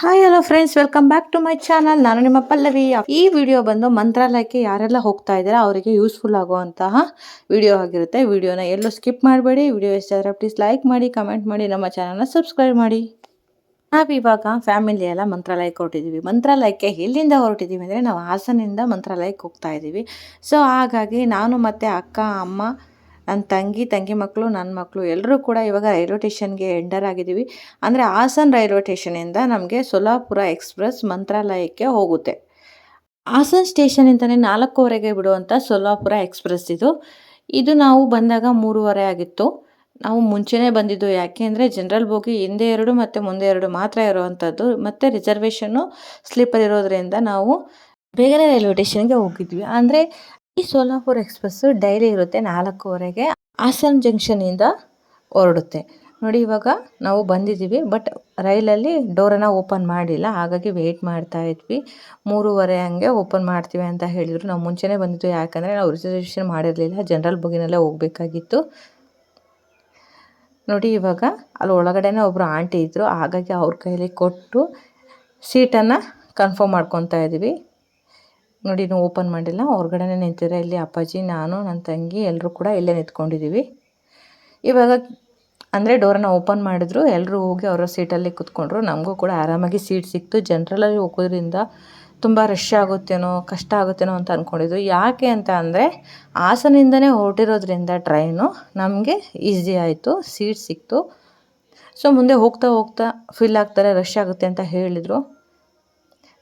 Hi hello friends welcome back to my channel ನಾನು ನಿಮ್ಮ ಪಲ್ಲವಿ. ಈ ವಿಡಿಯೋ ಬಂದು ಮಂತ್ರಾಲಯಕ್ಕೆ ಯಾರೆಲ್ಲ ಹೋಗ್ತಾ ಇದ್ದೀರಾ, ಅವರಿಗೆ ಯೂಸ್ಫುಲ್ ಆಗುವಂತಹ ವಿಡಿಯೋ ಆಗಿರುತ್ತೆ. ವಿಡಿಯೋನ ಎಲ್ಲೂ ಸ್ಕಿಪ್ ಮಾಡಬೇಡಿ. ವಿಡಿಯೋ ಇಷ್ಟ ಆದರೆ ಪ್ಲೀಸ್ ಲೈಕ್ ಮಾಡಿ ಕಮೆಂಟ್ ಮಾಡಿ, ನಮ್ಮ ಚಾನಲ್ನ ಸಬ್ಸ್ಕ್ರೈಬ್ ಮಾಡಿ. ನಾವಿವಾಗ ಫ್ಯಾಮಿಲಿ ಎಲ್ಲ ಮಂತ್ರಾಲಯಕ್ಕೆ ಹೊರಟಿದ್ದೀವಿ ಮಂತ್ರಾಲಯಕ್ಕೆ ಎಲ್ಲಿಂದ ಹೊರಟಿದ್ದೀವಿ ಅಂದರೆ ನಾವು ಹಾಸನಿಂದ ಮಂತ್ರಾಲಯಕ್ಕೆ ಹೋಗ್ತಾ ಇದ್ದೀವಿ. ಸೊ ಹಾಗಾಗಿ ನಾನು ಮತ್ತು ಅಕ್ಕ, ಅಮ್ಮ ನನ್ನ ತಂಗಿ ತಂಗಿ ಮಕ್ಕಳು, ನನ್ನ ಮಕ್ಕಳು ಎಲ್ಲರೂ ಕೂಡ ಇವಾಗ ರೈಲ್ವೆ ಸ್ಟೇಷನ್ಗೆ ಎಂಟರ್ ಆಗಿದ್ದೀವಿ. ಅಂದರೆ ಹಾಸನ್ ರೈಲ್ವೆ ಸ್ಟೇಷನಿಂದ ನಮಗೆ ಸೊಲ್ಲಾಪುರ ಎಕ್ಸ್ಪ್ರೆಸ್ ಮಂತ್ರಾಲಯಕ್ಕೆ ಹೋಗುತ್ತೆ. ಹಾಸನ್ ಸ್ಟೇಷನಿಂದನೇ ನಾಲ್ಕೂವರೆಗೆ ಬಿಡುವಂಥ ಸೊಲ್ಲಾಪುರ ಎಕ್ಸ್ಪ್ರೆಸ್ ಇದು. ಇದು ನಾವು ಬಂದಾಗ ಮೂರುವರೆ ಆಗಿತ್ತು. ನಾವು ಮುಂಚೆನೇ ಬಂದಿದ್ದು ಯಾಕೆ ಅಂದರೆ ಜನರಲ್ ಬೋಗಿ ಹಿಂದೆ ಎರಡು ಮತ್ತು ಮುಂದೆ ಎರಡು ಮಾತ್ರ ಇರುವಂಥದ್ದು. ಮತ್ತು ರಿಸರ್ವೇಷನ್ನು ಸ್ಲೀಪರ್ ಇರೋದರಿಂದ ನಾವು ಬೇಗನೆ ರೈಲ್ವೆ ಟೇಷನ್ಗೆ ಹೋಗಿದ್ವಿ. ಅಂದರೆ ಈ ಸೋಲಾಪುರ್ ಎಕ್ಸ್ಪ್ರೆಸ್ಸು ಡೈಲಿ ಇರುತ್ತೆ ನಾಲ್ಕೂವರೆಗೆ. ಹಾಸನ್ ಜಂಕ್ಷನಿಂದ ಹೊರಡುತ್ತೆ. ನೋಡಿ, ಇವಾಗ ನಾವು ಬಂದಿದ್ದೀವಿ, ಬಟ್ ರೈಲಲ್ಲಿ ಡೋರನ್ನು ಓಪನ್ ಮಾಡಿಲ್ಲ. ಹಾಗಾಗಿ ವೆಯ್ಟ್ ಮಾಡ್ತಾ ಇದ್ವಿ. ಮೂರುವರೆ ಹಂಗೆ ಓಪನ್ ಮಾಡ್ತೀವಿ ಅಂತ ಹೇಳಿದರು. ನಾವು ಮುಂಚೆನೇ ಬಂದಿದ್ದು ಯಾಕಂದರೆ ನಾವು ರಿಸರ್ವೇಷನ್ ಮಾಡಿರಲಿಲ್ಲ. ಜನರಲ್ ಬುಗಿನಲ್ಲೇ ಹೋಗಬೇಕಾಗಿತ್ತು. ನೋಡಿ, ಇವಾಗ ಅಲ್ಲಿ ಒಳಗಡೆನೇ ಒಬ್ಬರು ಆಂಟಿ ಇದ್ದರು ಹಾಗಾಗಿ ಅವ್ರ ಕೈಯಲ್ಲಿ ಕೊಟ್ಟು ಸೀಟನ್ನು ಕನ್ಫರ್ಮ್ ಮಾಡ್ಕೊತಾ ಇದ್ದೀವಿ. ನೋಡಿ, ಇನ್ನೂ ಓಪನ್ ಮಾಡಿಲ್ಲ. ಹೊರಗಡೆನೇ ನಿಂತಿರ ಇಲ್ಲಿ ಅಪ್ಪಾಜಿ, ನಾನು, ನನ್ನ ತಂಗಿ ಎಲ್ಲರೂ ಕೂಡ ಇಲ್ಲೇ ನಿಂತ್ಕೊಂಡಿದ್ದೀವಿ ಇವಾಗ ಅಂದರೆ ಡೋರನ್ನು ಓಪನ್ ಮಾಡಿದ್ರು. ಎಲ್ಲರೂ ಹೋಗಿ ಅವರ ಸೀಟಲ್ಲಿ ಕೂತ್ಕೊಂಡ್ರು. ನಮಗೂ ಕೂಡ ಆರಾಮಾಗಿ ಸೀಟ್ ಸಿಕ್ತು. ಜನರಲಲ್ಲಿ ಹೋಗೋದ್ರಿಂದ ತುಂಬ ರಶ್ ಆಗುತ್ತೇನೋ, ಕಷ್ಟ ಆಗುತ್ತೇನೋ ಅಂತ ಅಂದ್ಕೊಂಡಿದ್ದು ಯಾಕೆ ಅಂತ ಅಂದರೆ, ಹಾಸನಿಂದನೇ ಹೊರಟಿರೋದ್ರಿಂದ ಟ್ರೈನು ನಮಗೆ ಈಸಿ ಆಯಿತು. ಸೀಟ್ ಸಿಕ್ತು. ಸೊ ಮುಂದೆ ಹೋಗ್ತಾ ಹೋಗ್ತಾ ಫಿಲ್ ಆಗ್ತಾರೆ ರಶ್ ಆಗುತ್ತೆ ಅಂತ ಹೇಳಿದರು.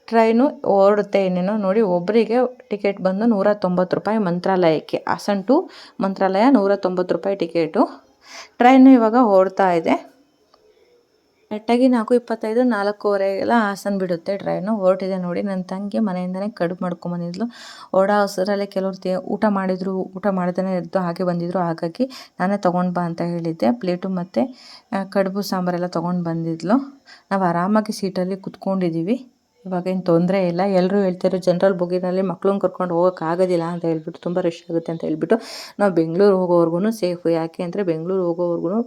ಟ್ರೈನು ಹೊರಡುತ್ತೆ ಏನೇನೋ ನೋಡಿ ಒಬ್ಬರಿಗೆ ಟಿಕೆಟ್ ಬಂದು ನೂರ ತೊಂಬತ್ತು ರೂಪಾಯಿ ಮಂತ್ರಾಲಯಕ್ಕೆ. ಹಾಸನ್ ಟು ಮಂತ್ರಾಲಯ ನೂರ ತೊಂಬತ್ತು ರೂಪಾಯಿ ಟಿಕೆಟು. ಟ್ರೈನು ಇವಾಗ ಓಡ್ತಾ ಇದೆ. ಕರೆಕ್ಟಾಗಿ ನಾಲ್ಕು, ಇಪ್ಪತ್ತೈದು, ನಾಲ್ಕೂವರೆಗೆಲ್ಲ ಹಾಸನ ಬಿಡುತ್ತೆ ಟ್ರೈನು. ಹೊರಟಿದೆ ನೋಡಿ, ನನ್ನ ತಂಗಿ ಮನೆಯಿಂದನೇ ಕಡು ಮಾಡ್ಕೊಂಬಂದಿದ್ಲು ಓಡ ಹೊಸರಲ್ಲೇ ಕೆಲವ್ರು ತಿ ಊಟ ಮಾಡಿದ್ರು, ಊಟ ಮಾಡ್ದೇ ಇದ್ದು ಹಾಗೆ ಬಂದಿದ್ರು. ಹಾಗಾಗಿ ನಾನೇ ತೊಗೊಂಡು ಬಾ ಅಂತ ಹೇಳಿದ್ದೆ. ಪ್ಲೇಟು ಮತ್ತು ಕಡುಬು ಸಾಂಬಾರೆಲ್ಲ ತೊಗೊಂಡು ಬಂದಿದ್ಲು. ನಾವು ಆರಾಮಾಗಿ ಸೀಟಲ್ಲಿ ಕುತ್ಕೊಂಡಿದ್ದೀವಿ ಇವಾಗೇನು ತೊಂದರೆ ಇಲ್ಲ. ಎಲ್ಲರೂ ಹೇಳ್ತಾರೆ ಜನರಲ್ ಬೋಗಿನಲ್ಲಿ ಮಕ್ಳನ್ನ ಕರ್ಕೊಂಡು ಹೋಗೋಕ್ಕಾಗೋದಿಲ್ಲ ಅಂತ ಹೇಳ್ಬಿಟ್ಟು ತುಂಬ ರಶ್ ಆಗುತ್ತೆ ಅಂತ ಹೇಳ್ಬಿಟ್ಟು ನಾವು ಬೆಂಗಳೂರು ಹೋಗೋವರೆಗೂ ಸೇಫು ಯಾಕೆ ಅಂದರೆ ಬೆಂಗಳೂರು ಹೋಗೋವರೆಗೂ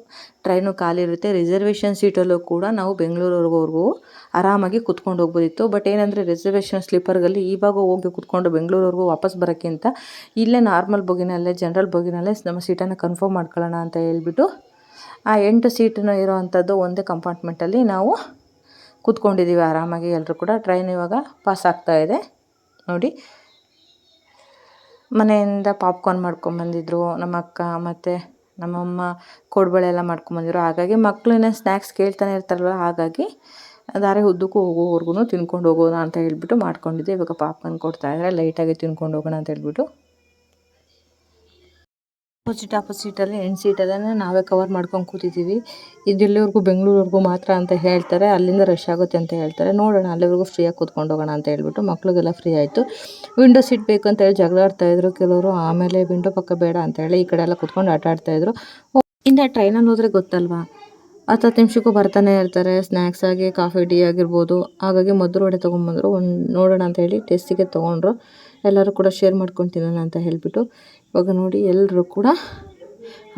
ಟ್ರೈನು ಖಾಲಿ ಇರುತ್ತೆ ರಿಸರ್ವೇಷನ್ ಸೀಟಲ್ಲೂ ಕೂಡ ನಾವು ಬೆಂಗಳೂರುವರೆಗೂ ಆರಾಮಾಗಿ ಕುತ್ಕೊಂಡು ಹೋಗ್ಬೋದಿತ್ತು. ಬಟ್ ಏನಂದರೆ ರಿಸರ್ವೇಷನ್ ಸ್ಲೀಪರ್ಗಲ್ಲಿ ಇವಾಗ ಹೋಗಿ ಕುತ್ಕೊಂಡು ಬೆಂಗಳೂರವರೆಗೂ ವಾಪಸ್ ಬರೋಕ್ಕಿಂತ ಇಲ್ಲೇ ನಾರ್ಮಲ್ ಬೋಗಿನಲ್ಲೇ ಜನರಲ್ ಬೋಗಿನಲ್ಲೇ ನಮ್ಮ ಸೀಟನ್ನು ಕನ್ಫರ್ಮ್ ಮಾಡ್ಕೊಳ್ಳೋಣ ಅಂತ ಹೇಳ್ಬಿಟ್ಟು ಆ ಎಂಟು ಸೀಟನ್ನು ಇರೋವಂಥದ್ದು ಒಂದೇ ಕಂಪಾರ್ಟ್ಮೆಂಟಲ್ಲಿ ನಾವು ಕೂತ್ಕೊಂಡಿದ್ದೀವಿ ಆರಾಮಾಗಿ. ಎಲ್ಲರೂ ಕೂಡ ಟ್ರೈನ್ ಇವಾಗ ಪಾಸ್ ಆಗ್ತಾ ಇದೆ. ನೋಡಿ. ಮನೆಯಿಂದ ಪಾಪ್ಕಾರ್ನ್ ಮಾಡ್ಕೊಂಬಂದಿದ್ರು ನಮ್ಮ ಅಕ್ಕ ಮತ್ತು ನಮ್ಮಮ್ಮ ಕೋಡ್ಬಳೆ ಎಲ್ಲ ಮಾಡ್ಕೊಂಬಂದಿದ್ರು ಹಾಗಾಗಿ ಮಕ್ಕಳು ಸ್ನ್ಯಾಕ್ಸ್ ಕೇಳ್ತಾನೆ ಇರ್ತಾರಲ್ವ ಹಾಗಾಗಿ ದಾರಿ ಉದ್ದಕ್ಕೂ ಹೋಗೋವರೆಗೂ ತಿನ್ಕೊಂಡು ಹೋಗೋಣ ಅಂತ ಹೇಳ್ಬಿಟ್ಟು ಮಾಡ್ಕೊಂಡಿದ್ದೆ. ಇವಾಗ ಪಾಪ್ಕಾರ್ನ್ ಕೊಡ್ತಾಯಿದ್ರೆ ಲೈಟಾಗಿ ತಿನ್ಕೊಂಡು ಹೋಗೋಣ ಅಂತ ಹೇಳ್ಬಿಟ್ಟು. ಅಪೋಸಿಟ್ ಅಪೋಸಿಟಲ್ಲಿ ಎಂಟು ಸೀಟಲ್ಲೇ ನಾವೇ ಕವರ್ ಮಾಡ್ಕೊಂಡು ಕೂತಿದ್ದೀವಿ ಇದು ಇಲ್ಲಿವರೆಗೂ ಮಾತ್ರ ಅಂತ ಹೇಳ್ತಾರೆ, ಅಲ್ಲಿಂದ ರಶ್ ಆಗುತ್ತೆ ಅಂತ ಹೇಳ್ತಾರೆ. ನೋಡೋಣ, ಅಲ್ಲಿವರೆಗೂ ಫ್ರೀಯಾಗಿ ಕೂತ್ಕೊಂಡು ಹೋಗೋಣ ಅಂತ ಹೇಳ್ಬಿಟ್ಟು ಮಕ್ಳಿಗೆಲ್ಲ ಫ್ರೀ ಆಯಿತು. ವಿಂಡೋ ಸೀಟ್ ಬೇಕು ಅಂತ ಹೇಳಿ ಜಗಳ ಆಡ್ತಾಯಿದ್ರು ಕೆಲವರು, ಆಮೇಲೆ ವಿಂಡೋ ಪಕ್ಕ ಬೇಡ ಅಂತ ಹೇಳಿ ಈ ಕಡೆ ಎಲ್ಲ ಕೂತ್ಕೊಂಡು ಆಟ ಆಡ್ತಾಯಿದ್ರು ಇನ್ನು ಟ್ರೈನಲ್ಲಿ ಹೋದರೆ ಗೊತ್ತಲ್ವಾ? ಹತ್ತು ಹತ್ತು ನಿಮಿಷಕ್ಕೂ ಬರ್ತಾನೆ ಇರ್ತಾರೆ ಸ್ನ್ಯಾಕ್ಸ್ ಆಗಿ ಕಾಫಿ ಟೀ ಆಗಿರ್ಬೋದು. ಹಾಗಾಗಿ ಮೊದಲು ಒಡೆ ತೊಗೊಂಬಂದರು. ಒಂದು ನೋಡೋಣ ಅಂತ ಹೇಳಿ ಟೆಸ್ಟಿಗೆ ತೊಗೊಂಡ್ರು. ಎಲ್ಲರೂ ಕೂಡ ಶೇರ್ ಮಾಡ್ಕೊಂಡು ತಿನ್ನೋಣ ಅಂತ ಹೇಳಿಬಿಟ್ಟು ಇವಾಗ ನೋಡಿ ಎಲ್ಲರೂ ಕೂಡ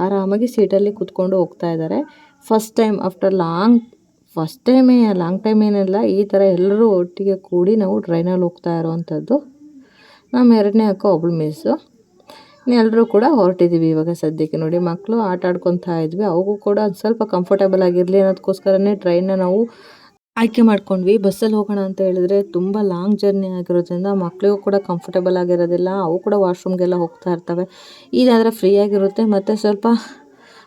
ಆರಾಮಾಗಿ ಸೀಟಲ್ಲಿ ಕೂತ್ಕೊಂಡು ಹೋಗ್ತಾ ಇದ್ದಾರೆ. First time after long first ಟೈಮೇ ಲಾಂಗ್ ಟೈಮ್ ಏನಿಲ್ಲ, ಈ ಥರ ಎಲ್ಲರೂ ಒಟ್ಟಿಗೆ ಕೂಡಿ ನಾವು ಟ್ರೈನಲ್ಲಿ ಹೋಗ್ತಾ ಇರೋವಂಥದ್ದು. ನಮ್ಮ ಎರಡನೇ ಅಕ್ಕ, ಒಬ್ಳು ಮಿಸ್ಸು ಎಲ್ಲರೂ ಕೂಡ ಹೊರಟಿದ್ದೀವಿ ಇವಾಗ ಸದ್ಯಕ್ಕೆ ನೋಡಿ. ಮಕ್ಕಳು ಆಟ ಆಡ್ಕೊತಾ ಇದ್ವಿ. ಅವಗೂ ಕೂಡ ಸ್ವಲ್ಪ ಕಂಫರ್ಟೇಬಲ್ ಆಗಿರಲಿ ಅನ್ನೋದಕ್ಕೋಸ್ಕರನೇ ಟ್ರೈನ್ನ ನಾವು ಆಯ್ಕೆ ಮಾಡ್ಕೊಂಡ್ವಿ. ಬಸ್ಸಲ್ಲಿ ಹೋಗೋಣ ಅಂತ ಹೇಳಿದ್ರೆ ತುಂಬ ಲಾಂಗ್ ಜರ್ನಿ ಆಗಿರೋದ್ರಿಂದ ಮಕ್ಕಳಿಗೂ ಕೂಡ ಕಂಫರ್ಟೇಬಲ್ ಆಗಿರೋದಿಲ್ಲ. ಅವು ಕೂಡ ವಾಶ್ರೂಮ್ಗೆಲ್ಲ ಹೋಗ್ತಾ ಇರ್ತವೆ. ಇದಾದರೆ ಫ್ರೀ ಆಗಿರುತ್ತೆ. ಮತ್ತು ಸ್ವಲ್ಪ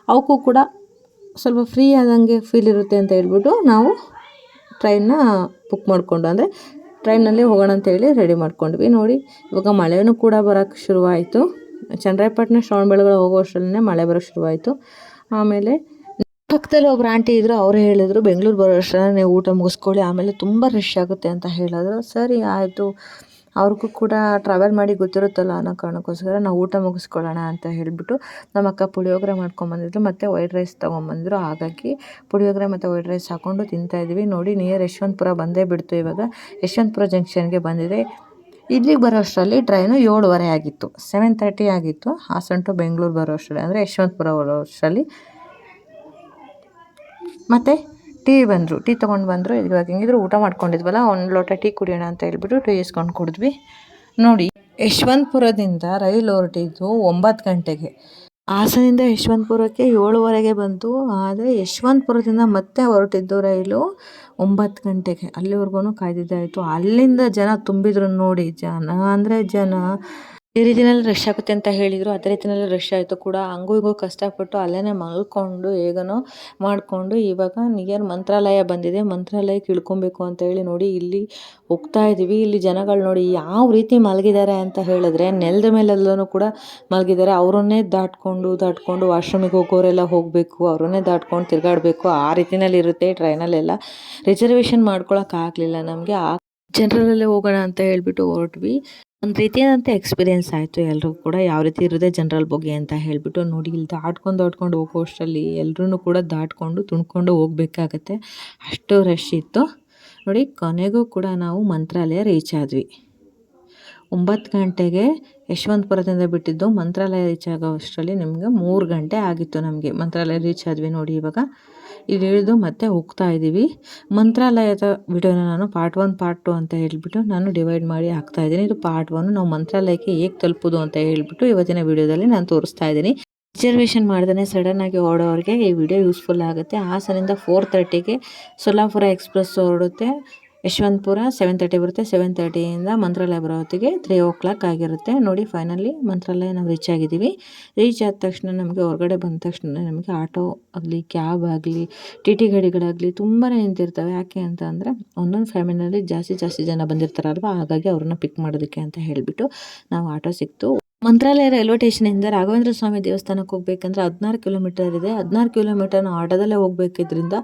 ಅವಕ್ಕೂ ಕೂಡ ಸ್ವಲ್ಪ ಫ್ರೀ ಆದಂಗೆ ಫೀಲ್ ಇರುತ್ತೆ ಅಂತ ಹೇಳ್ಬಿಟ್ಟು ನಾವು ಟ್ರೈನ್ನ ಬುಕ್ ಮಾಡಿಕೊಂಡು, ಅಂದರೆ ಟ್ರೈನಲ್ಲಿ ಹೋಗೋಣ ಅಂತ ಹೇಳಿ ರೆಡಿ ಮಾಡ್ಕೊಂಡ್ವಿ. ನೋಡಿ, ಇವಾಗ ಮಳೆಯೂ ಕೂಡ ಬರೋಕ್ಕೆ ಶುರುವಾಯಿತು. ಚನ್ನರಾಯಪಟ್ಟಣ, ಶ್ರವಣಬೆಳಗೊಳ ಹೋಗೋ ಅಷ್ಟರಲ್ಲೇ ಮಳೆ ಬರೋಕ್ಕೆ ಶುರುವಾಯಿತು. ಆಮೇಲೆ ಪಕ್ಕದಲ್ಲಿ ಒಬ್ರು ಆಂಟಿ ಇದ್ದರು ಅವರೇ ಹೇಳಿದ್ರು, ಬೆಂಗಳೂರು ಬರೋ ಅಷ್ಟರಲ್ಲಿ ನೀವು ಊಟ ಮುಗಿಸ್ಕೊಳ್ಳಿ, ಆಮೇಲೆ ತುಂಬ ರಶ್ ಆಗುತ್ತೆ ಅಂತ ಹೇಳಿದ್ರು. ಸರಿ, ಆಯಿತು. ಅವ್ರಿಗೂ ಕೂಡ ಟ್ರಾವೆಲ್ ಮಾಡಿ ಗೊತ್ತಿರುತ್ತಲ್ಲ ಅನ್ನೋ ಕಾರಣಕ್ಕೋಸ್ಕರ ನಾವು ಊಟ ಮುಗಿಸ್ಕೊಳ್ಳೋಣ ಅಂತ ಹೇಳಿಬಿಟ್ಟು ನಮ್ಮ ಅಕ್ಕ ಪುಳಿಯೋಗರೆ ಮಾಡ್ಕೊಂಬಂದಿದ್ರು ಮತ್ತು ವೈಟ್ ರೈಸ್ ತೊಗೊಂಬಂದಿದ್ರು ಹಾಗಾಗಿ ಪುಳಿಯೋಗರೆ ಮತ್ತು ವೈಟ್ ರೈಸ್ ಹಾಕ್ಕೊಂಡು ತಿಂತಾಯಿದ್ವಿ ನೋಡಿ ನಿಯರ್ ಯಶವಂತಪುರ ಬಂದೇ ಬಿಡ್ತು ಇವಾಗ. ಯಶವಂತಪುರ ಜಂಕ್ಷನ್ಗೆ ಬಂದಿದೆ. ಇಲ್ಲಿಗೆ ಬರೋ ಅಷ್ಟರಲ್ಲಿ ಟ್ರೈನು ಏಳುವರೆ ಆಗಿತ್ತು. ಸೆವೆನ್ ತರ್ಟಿ ಆಗಿತ್ತು. ಹಾಸನ್ ಟು ಬೆಂಗಳೂರು ಬರೋ ಅಷ್ಟರಲ್ಲಿ, ಅಂದರೆ ಯಶವಂತಪುರ ಬರೋ ಅಷ್ಟರಲ್ಲಿ ಮತ್ತು ಟೀ ಬಂದರು, ಟೀ ತೊಗೊಂಡು ಬಂದರು ಇವಾಗ ಹೆಂಗಿದ್ರು, ಊಟ ಮಾಡ್ಕೊಂಡಿದ್ವಲ್ಲ ಒಂದು ಲೋಟ ಟೀ ಕುಡಿಯೋಣ ಅಂತ ಹೇಳ್ಬಿಟ್ಟು ಟೀ ಇಸ್ಕೊಂಡು ಕುಡಿದ್ವಿ. ನೋಡಿ, ಯಶವಂತಪುರದಿಂದ ರೈಲು ಹೊರಟಿದ್ದು ಒಂಬತ್ತು ಗಂಟೆಗೆ. ಹಾಸನಿಂದ ಯಶವಂತಪುರಕ್ಕೆ ಏಳುವರೆಗೆ ಬಂತು, ಆದರೆ ಯಶವಂತಪುರದಿಂದ ಮತ್ತೆ ಹೊರಟಿದ್ದು ರೈಲು ಒಂಬತ್ತು ಗಂಟೆಗೆ. ಅಲ್ಲಿವರೆಗೂ ಕಾಯ್ದಿದ್ದಾಯಿತು. ಅಲ್ಲಿಂದ ಜನ ತುಂಬಿದ್ರು ನೋಡಿ ಜನ. ಅಂದರೆ ಜನ ಈ ರೀತಿಯಲ್ಲಿ ರಶ್ ಆಗುತ್ತೆ ಅಂತ ಹೇಳಿದರು. ಅದೇ ರೀತಿಯಲ್ಲಿ ರಶ್ ಆಯಿತು ಕೂಡ. ಹಂಗೂ ಹಿಂಗೂ ಕಷ್ಟಪಟ್ಟು ಅಲ್ಲೇ ಮಲ್ಕೊಂಡು ಹೇಗನೋ ಮಾಡಿಕೊಂಡು ಇವಾಗ ನಿಯರ್ ಮಂತ್ರಾಲಯ ಬಂದಿದೆ. ಮಂತ್ರಾಲಯಕ್ಕೆ ಇಳ್ಕೊಬೇಕು ಅಂತ ಹೇಳಿ ನೋಡಿ ಇಲ್ಲಿ ಹೋಗ್ತಾ ಇದ್ದೀವಿ ಇಲ್ಲಿ ಜನಗಳು ನೋಡಿ ಯಾವ ರೀತಿ ಮಲಗಿದ್ದಾರೆ ಅಂತ ಹೇಳಿದ್ರೆ ನೆಲದ ಮೇಲೆಲ್ಲೂ ಕೂಡ ಮಲಗಿದ್ದಾರೆ. ಅವರನ್ನೇ ದಾಟ್ಕೊಂಡು ದಾಟ್ಕೊಂಡು ವಾಶ್ರೂಮಿಗೆ ಹೋಗೋರೆಲ್ಲ ಹೋಗಬೇಕು. ಅವರನ್ನೇ ದಾಟ್ಕೊಂಡು ತಿರುಗಾಡಬೇಕು. ಆ ರೀತಿಯಲ್ಲಿ ಇರುತ್ತೆ ಟ್ರೈನಲ್ಲೆಲ್ಲ. ರಿಸರ್ವೇಷನ್ ಮಾಡ್ಕೊಳಕ್ಕಾಗಲಿಲ್ಲ ನಮಗೆ. ಆ ಜನರಲ್ಲೇ ಹೋಗೋಣ ಅಂತ ಹೇಳಿಬಿಟ್ಟು ಹೊರಟ್ವಿ. ಒಂದು ರೀತಿಯಾದಂಥ ಎಕ್ಸ್ಪೀರಿಯೆನ್ಸ್ ಆಯಿತು. ಎಲ್ಲರೂ ಕೂಡ ಯಾವ ರೀತಿ ಇರುತ್ತೆ ಜನರಲ್ ಬಗ್ಗೆ ಅಂತ ಹೇಳಿಬಿಟ್ಟು ನೋಡಿ, ಇಲ್ಲಿ ದಾಟ್ಕೊಂಡು ದಾಟ್ಕೊಂಡು ಹೋಗೋ ಅಷ್ಟರಲ್ಲಿ ಎಲ್ಲರೂ ಕೂಡ ದಾಟ್ಕೊಂಡು ತುಣ್ಕೊಂಡು ಹೋಗಬೇಕಾಗತ್ತೆ. ಅಷ್ಟು ರಶ್ ಇತ್ತು. ನೋಡಿ, ಕೊನೆಗೂ ಕೂಡ ನಾವು ಮಂತ್ರಾಲಯ ರೀಚ್ ಆದ್ವಿ. ಒಂಬತ್ತು ಗಂಟೆಗೆ ಯಶವಂತಪುರದಿಂದ ಬಿಟ್ಟಿದ್ದು ಮಂತ್ರಾಲಯ ರೀಚ್ ಆಗೋ ಅಷ್ಟರಲ್ಲಿ ನಿಮಗೆ ಮೂರು ಗಂಟೆ ಆಗಿತ್ತು ನಮಗೆ. ಮಂತ್ರಾಲಯ ರೀಚ್ ಆದ್ವಿ ನೋಡಿ ಇವಾಗ. ಇಲ್ಲಿ ಇಳಿದು ಮತ್ತೆ ಹೋಗ್ತಾ ಇದ್ದೀವಿ ಮಂತ್ರಾಲಯದ ವಿಡಿಯೋನ ನಾನು ಪಾರ್ಟ್ ಒನ್ ಪಾರ್ಟ್ ಟು ಅಂತ ಹೇಳಿಬಿಟ್ಟು ನಾನು ಡಿವೈಡ್ ಮಾಡಿ ಹಾಕ್ತಾ ಇದ್ದೀನಿ. ಇದು ಪಾರ್ಟ್ ಒನ್ ನಾವು ಮಂತ್ರಾಲಯಕ್ಕೆ ಹೇಗೆ ತಲುಪೋದು ಅಂತ ಹೇಳಿಬಿಟ್ಟು ಇವತ್ತಿನ ವಿಡಿಯೋದಲ್ಲಿ ನಾನು ತೋರಿಸ್ತಾ ಇದ್ದೀನಿ. ರಿಸರ್ವೇಷನ್ ಮಾಡ್ದೇ ಸಡನ್ನಾಗಿ ಓಡೋರಿಗೆ ಈ ವಿಡಿಯೋ ಯೂಸ್ಫುಲ್ ಆಗುತ್ತೆ. ಹಾಸನಿಂದ ಫೋರ್ ತರ್ಟಿಗೆ ಸೊಲ್ಲಾಪುರ ಎಕ್ಸ್ಪ್ರೆಸ್ ಹೊರಡುತ್ತೆ. ಯಶವಂತಪುರ ಸೆವೆನ್ ತರ್ಟಿ ಬರುತ್ತೆ. ಸೆವೆನ್ ತರ್ಟಿಯಿಂದ ಮಂತ್ರಾಲಯ ಬರೋ ಹೊತ್ತಿಗೆ ತ್ರೀ ಓ ಕ್ಲಾಕ್ ಆಗಿರುತ್ತೆ. ನೋಡಿ ಫೈನಲಿ ಮಂತ್ರಾಲಯ ನಾವು ರೀಚ್ ಆಗಿದ್ದೀವಿ. ರೀಚ್ ಆದ ತಕ್ಷಣ ನಮಗೆ ಹೊರಗಡೆ ಬಂದ ತಕ್ಷಣ ನಮಗೆ ಆಟೋ ಆಗಲಿ ಕ್ಯಾಬ್ ಆಗಲಿ ಟಿ ಟಿ ಗಾಡಿಗಳಾಗಲಿ ತುಂಬಾ ನಿಂತಿರ್ತವೆ. ಯಾಕೆ ಅಂತ ಅಂದರೆ ಒಂದೊಂದು ಫ್ಯಾಮಿಲಿನಲ್ಲಿ ಜಾಸ್ತಿ ಜಾಸ್ತಿ ಜನ ಬಂದಿರ್ತಾರಲ್ವ? ಹಾಗಾಗಿ ಅವ್ರನ್ನ ಪಿಕ್ ಮಾಡೋದಕ್ಕೆ ಅಂತ ಹೇಳಿಬಿಟ್ಟು ನಾವು ಆಟೋ ಸಿಕ್ತು. ಮಂತ್ರಾಲಯ ರೈಲ್ವೆ ಸ್ಟೇಷನಿಂದ ರಾಘವೇಂದ್ರ ಸ್ವಾಮಿ ದೇವಸ್ಥಾನಕ್ಕೆ ಹೋಗ್ಬೇಕಂದ್ರೆ ಹದಿನಾರು ಕಿಲೋಮೀಟರ್ ಇದೆ. ಹದಿನಾರು ಕಿಲೋಮೀಟರ್ನ ಆಟೋದಲ್ಲೇ ಹೋಗ್ಬೇಕಿದ್ರಿಂದ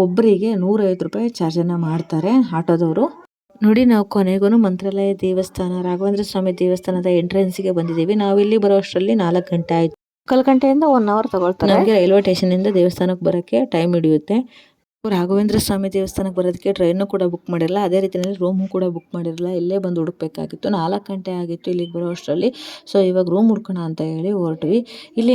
ಒಬ್ಬರಿಗೆ ನೂರೈವತ್ತು ರೂಪಾಯಿ ಚಾರ್ಜನ್ನು ಮಾಡ್ತಾರೆ ಆಟೋದವರು. ನೋಡಿ ನಾವು ಕೊನೆಗೂ ಮಂತ್ರಾಲಯ ದೇವಸ್ಥಾನ ರಾಘವೇಂದ್ರ ಸ್ವಾಮಿ ದೇವಸ್ಥಾನದ ಎಂಟ್ರೆನ್ಸ್ಗೆ ಬಂದಿದ್ದೀವಿ. ನಾವು ಇಲ್ಲಿ ಬರೋ ಅಷ್ಟರಲ್ಲಿ ನಾಲ್ಕು ಗಂಟೆ ಆಯಿತು. ಕಲ್ಕಂಟೆಯಿಂದ ಗಂಟೆಯಿಂದ ಒನ್ ಅವರ್ ತಗೊಳ್ತಾರೆ. ನಮಗೆ ರೈಲ್ವೆ ಸ್ಟೇಷನಿಂದ ದೇವಸ್ಥಾನಕ್ಕೆ ಬರೋಕ್ಕೆ ಟೈಮ್ ಹಿಡಿಯುತ್ತೆ. ರಾಘವೇಂದ್ರ ಸ್ವಾಮಿ ದೇವಸ್ಥಾನಕ್ಕೆ ಬರೋದಕ್ಕೆ ಟ್ರೈನು ಕೂಡ ಬುಕ್ ಮಾಡಿರಲ್ಲ, ಅದೇ ರೀತಿಯಲ್ಲಿ ರೂಮು ಕೂಡ ಬುಕ್ ಮಾಡಿರಲ್ಲ, ಇಲ್ಲೇ ಬಂದು ಹುಡುಕ್ಬೇಕಾಗಿತ್ತು. ನಾಲ್ಕು ಗಂಟೆ ಆಗಿತ್ತು ಇಲ್ಲಿಗೆ ಬರೋ ಅಷ್ಟರಲ್ಲಿ. ಸೊ ಇವಾಗ ರೂಮ್ ಹುಡ್ಕೋಣ ಅಂತ ಹೇಳಿ ಹೊರಟ್ವಿ.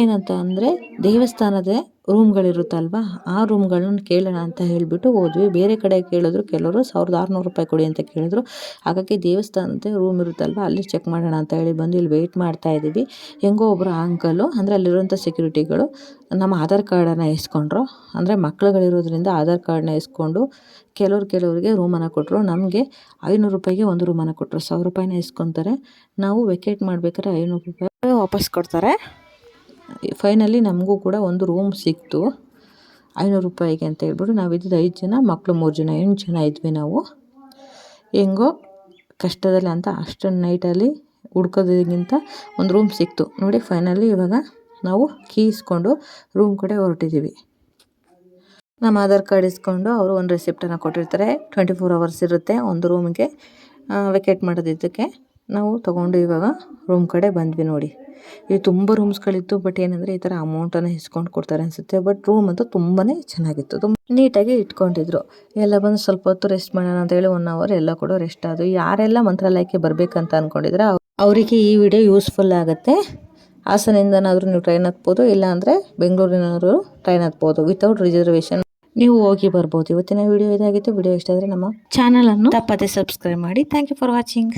ಏನಂತ ಅಂದರೆ ದೇವಸ್ಥಾನದ ರೂಮ್ಗಳಿರುತ್ತಲ್ವ? ಆ ರೂಮ್ಗಳನ್ನ ಕೇಳೋಣ ಅಂತ ಹೇಳಿಬಿಟ್ಟು ಹೋದ್ವಿ. ಬೇರೆ ಕಡೆ ಕೇಳಿದ್ರು, ಕೆಲವರು ಸಾವಿರದ ಆರುನೂರು ರೂಪಾಯಿ ಕೊಡಿ ಅಂತ ಕೇಳಿದ್ರು. ಹಾಗಾಗಿ ದೇವಸ್ಥಾನದ ರೂಮ್ ಇರುತ್ತಲ್ವ? ಅಲ್ಲಿ ಚೆಕ್ ಮಾಡೋಣ ಅಂತ ಹೇಳಿ ಬಂದು ಇಲ್ಲಿ ವೆಯ್ಟ್ ಮಾಡ್ತಾ ಇದ್ದೀವಿ. ಹೆಂಗೋ ಒಬ್ಬರು ಅಂಕಲು ಅಂದರೆ ಅಲ್ಲಿರುವಂಥ ಸೆಕ್ಯೂರಿಟಿಗಳು ನಮ್ಮ ಆಧಾರ್ ಕಾರ್ಡನ್ನು ಇಸ್ಕೊಂಡ್ರು ಅಂದರೆ ಮಕ್ಳುಗಳಿರೋದ್ರಿಂದ ಆಧಾರ್ ಕಾರ್ಡನ್ನ ಇಸ್ಕೊಂಡು ಕೆಲವ್ರು ಕೆಲವರಿಗೆ ರೂಮನ್ನು ಕೊಟ್ಟರು ನಮಗೆ ಐನೂರು ರೂಪಾಯಿಗೆ ಒಂದು ರೂಮನ್ನು ಕೊಟ್ಟರು ಸಾವಿರ ರೂಪಾಯಿನ ಇಸ್ಕೊತಾರೆ ನಾವು ವೆಕೇಟ್ ಮಾಡ್ಬೇಕಾದ್ರೆ ಐನೂರು ರೂಪಾಯಿ ವಾಪಸ್ ಕೊಡ್ತಾರೆ. ಫೈನಲಿ ನಮಗೂ ಕೂಡ ಒಂದು ರೂಮ್ ಸಿಕ್ತು. ಐನೂರು ರೂಪಾಯಿಗೆ ಅಂತ ಹೇಳ್ಬಿಟ್ಟು ನಾವು ಇದ್ದಿದ್ದು ಐದು ಜನ ಮಕ್ಕಳು ಮೂರು ಜನ, ಎಂಟು ಜನ ಇದ್ವಿ ನಾವು. ಹೆಂಗೋ ಕಷ್ಟದಲ್ಲಿ ಅಂತ ಅಷ್ಟೊಂದು ನೈಟಲ್ಲಿ ಹುಡ್ಕೋದಕ್ಕಿಂತ ಒಂದು ರೂಮ್ ಸಿಕ್ತು. ನೋಡಿ ಫೈನಲಿ ಇವಾಗ ನಾವು ಕೀ ಇಸ್ಕೊಂಡು ರೂಮ್ ಕಡೆ ಹೊರಟಿದ್ದೀವಿ ನಮ್ಮ ಆಧಾರ್ ಕಾರ್ಡ್ ಇಸ್ಕೊಂಡು ಅವರು ಒಂದು ರೆಸಿಪ್ಟನ್ನು ಕೊಟ್ಟಿರ್ತಾರೆ. ಟ್ವೆಂಟಿ ಫೋರ್ ಅವರ್ಸ್ ಇರುತ್ತೆ ಒಂದು ರೂಮಿಗೆ ವೆಕೇಟ್ ಮಾಡೋದಿದ್ದಕ್ಕೆ. ನಾವು ತೊಗೊಂಡು ಇವಾಗ ರೂಮ್ ಕಡೆ ಬಂದ್ವಿ ನೋಡಿ. ಇಲ್ಲಿ ತುಂಬ ರೂಮ್ಸ್ಗಳಿತ್ತು ಬಟ್ ಏನಂದರೆ ಈ ಥರ ಅಮೌಂಟನ್ನು ಇಸ್ಕೊಂಡು ಕೊಡ್ತಾರೆ ಅನಿಸುತ್ತೆ. ಬಟ್ ರೂಮ್ ಅಂತೂ ತುಂಬಾ ಚೆನ್ನಾಗಿತ್ತು. ತುಂಬ ನೀಟಾಗಿ ಇಟ್ಕೊಂಡಿದ್ರು. ಎಲ್ಲ ಬಂದು ಸ್ವಲ್ಪ ಹೊತ್ತು ರೆಸ್ಟ್ ಮಾಡೋಣ ಅಂತ ಹೇಳಿ ಒನ್ ಅವರ್ ಎಲ್ಲ ಕೂಡ ರೆಸ್ಟ್ ಆದವು. ಯಾರೆಲ್ಲ ಮಂತ್ರಾಲಯಕ್ಕೆ ಬರಬೇಕಂತ ಅಂದ್ಕೊಂಡಿದ್ರೆ ಅವರಿಗೆ ಈ ವಿಡಿಯೋ ಯೂಸ್ಫುಲ್ ಆಗುತ್ತೆ. ಹಾಸನಿಂದನಾದರೂ ನೀವು ಟ್ರೈನ್ ಹತ್ಬೋದು, ಇಲ್ಲಾಂದರೆ ಬೆಂಗಳೂರಿನವರು ಟ್ರೈನ್ ಹತ್ಬೋದು ವಿತೌಟ್ ರಿಸರ್ವೇಷನ್ ನೀವು ಹೋಗಿ ಬರ್ಬೋದು. ಇವತ್ತಿನ ವಿಡಿಯೋ ಇದಾಗಿತ್ತು. ವಿಡಿಯೋ ಇಷ್ಟ ಆದರೆ ನಮ್ಮ ಚಾನಲನ್ನು ತಪ್ಪದೆ ಸಬ್ಸ್ಕ್ರೈಬ್ ಮಾಡಿ. Thank you for watching